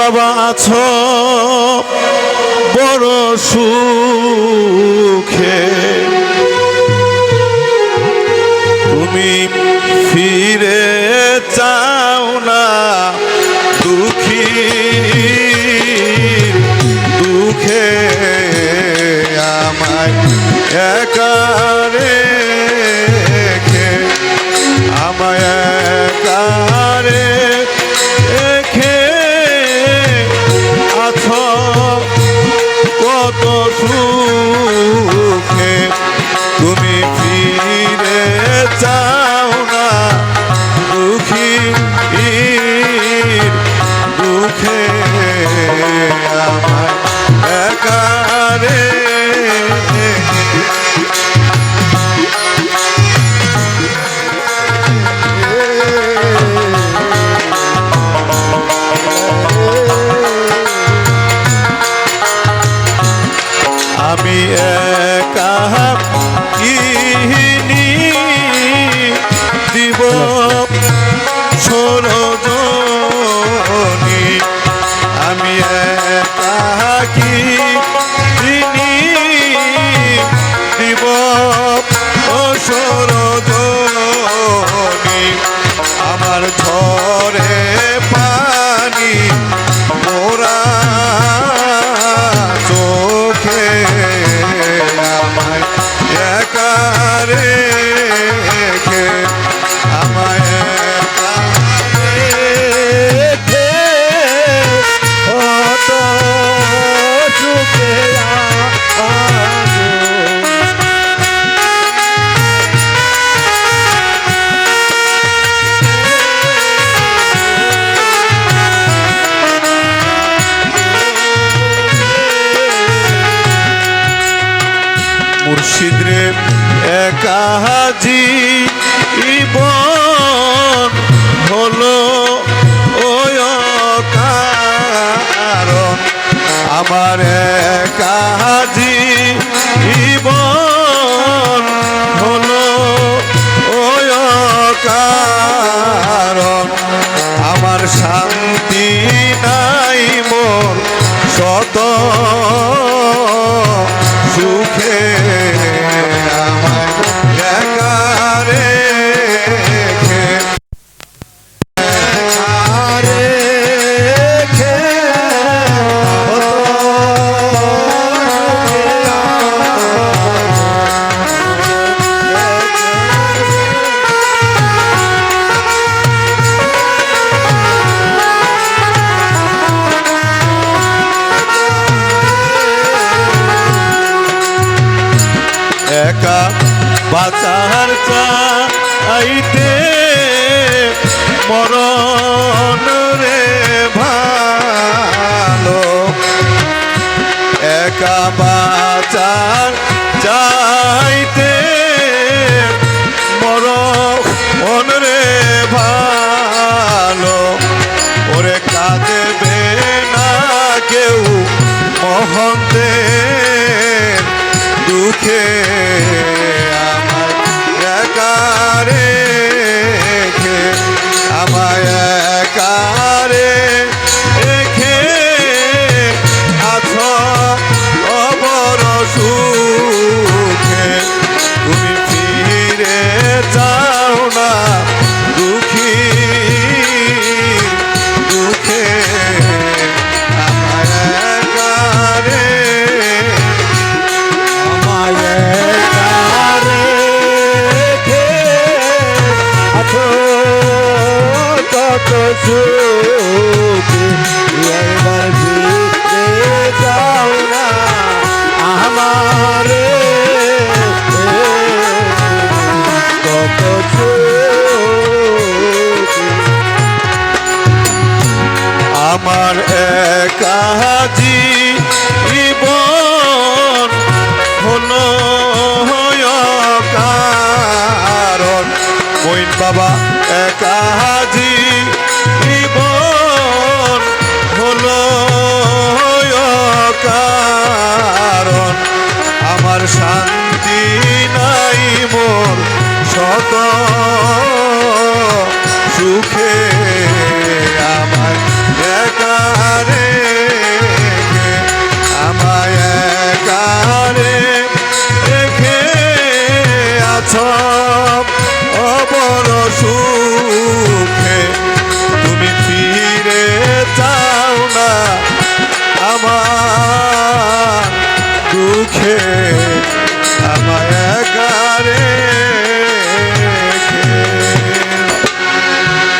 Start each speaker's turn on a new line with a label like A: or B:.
A: বাবা আছো বড় সুখে। তুমি ফিরে চাও রেখে আমায় একারে রেখে অত মুর্শিদ রে একাহাজি ইবন হলো ওই কারণ আমার একাহাজি ইবন হলো ওই কারণ আমার শান্তি নাই মোর, শত একা বাঁচার চাইতে মরণ রে ভালো। একা বাঁচার চাইতে মরণ রে ভালো। ওরে কাঁদবে না কেউ মহন্তের দুঃখে সুখে এবার ফিরে যাও না আমারে কত আমার একাজি জীবন হলো কারণ। বাবা একাজি সুখে আমার একারে আমায় একারে রেখে আছ। অবর সুখে, তুমি ফিরে চাও না আমার দুঃখে।